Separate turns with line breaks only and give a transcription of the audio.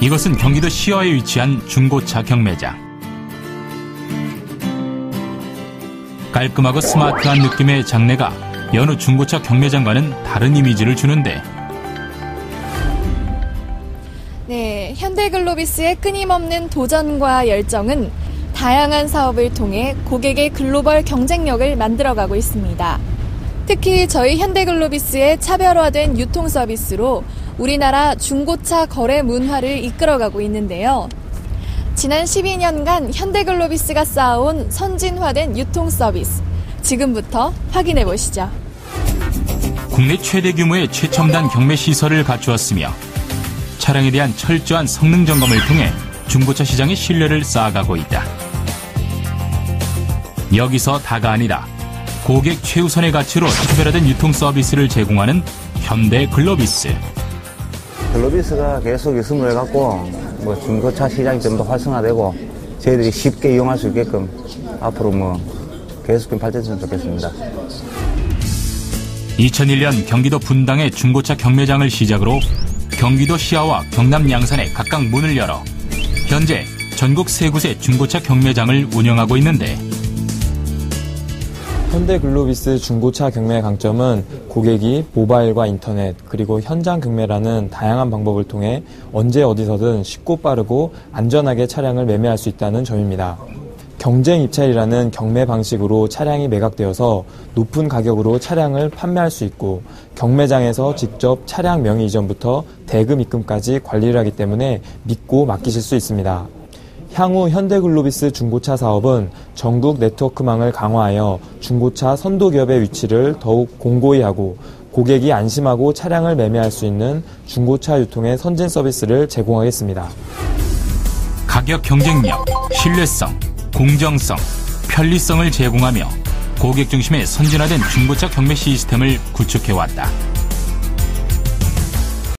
이것은 경기도 시어에 위치한 중고차 경매장. 깔끔하고 스마트한 느낌의 장내가 여느 중고차 경매장과는 다른 이미지를 주는데
네, 현대글로비스의 끊임없는 도전과 열정은 다양한 사업을 통해 고객의 글로벌 경쟁력을 만들어가고 있습니다. 특히 저희 현대글로비스의 차별화된 유통 서비스로 우리나라 중고차 거래 문화를 이끌어가고 있는데요. 지난 12년간 현대글로비스가 쌓아온 선진화된 유통 서비스. 지금부터 확인해 보시죠.
국내 최대 규모의 최첨단 경매 시설을 갖추었으며 차량에 대한 철저한 성능 점검을 통해 중고차 시장의 신뢰를 쌓아가고 있다. 여기서 다가 아니라 고객 최우선의 가치로 차별화된 유통 서비스를 제공하는 현대 글로비스.
글로비스가 계속 있음으로 해갖고 뭐 중고차 시장이 좀 더 활성화되고 저희들이 쉽게 이용할 수 있게끔 앞으로 뭐 계속 좀 발전했으면 좋겠습니다.
2001년 경기도 분당의 중고차 경매장을 시작으로 경기도 시야와 경남 양산에 각각 문을 열어 현재 전국 세 곳의 중고차 경매장을 운영하고 있는데
현대글로비스 중고차 경매의 강점은 고객이 모바일과 인터넷 그리고 현장 경매라는 다양한 방법을 통해 언제 어디서든 쉽고 빠르고 안전하게 차량을 매매할 수 있다는 점입니다. 경쟁 입찰이라는 경매 방식으로 차량이 매각되어서 높은 가격으로 차량을 판매할 수 있고 경매장에서 직접 차량 명의 이전부터 대금 입금까지 관리를 하기 때문에 믿고 맡기실 수 있습니다. 향후 현대글로비스 중고차 사업은 전국 네트워크망을 강화하여 중고차 선도기업의 위치를 더욱 공고히 하고 고객이 안심하고 차량을 매매할 수 있는 중고차 유통의 선진 서비스를 제공하겠습니다.
가격 경쟁력, 신뢰성, 공정성, 편리성을 제공하며 고객 중심의 선진화된 중고차 경매 시스템을 구축해왔다.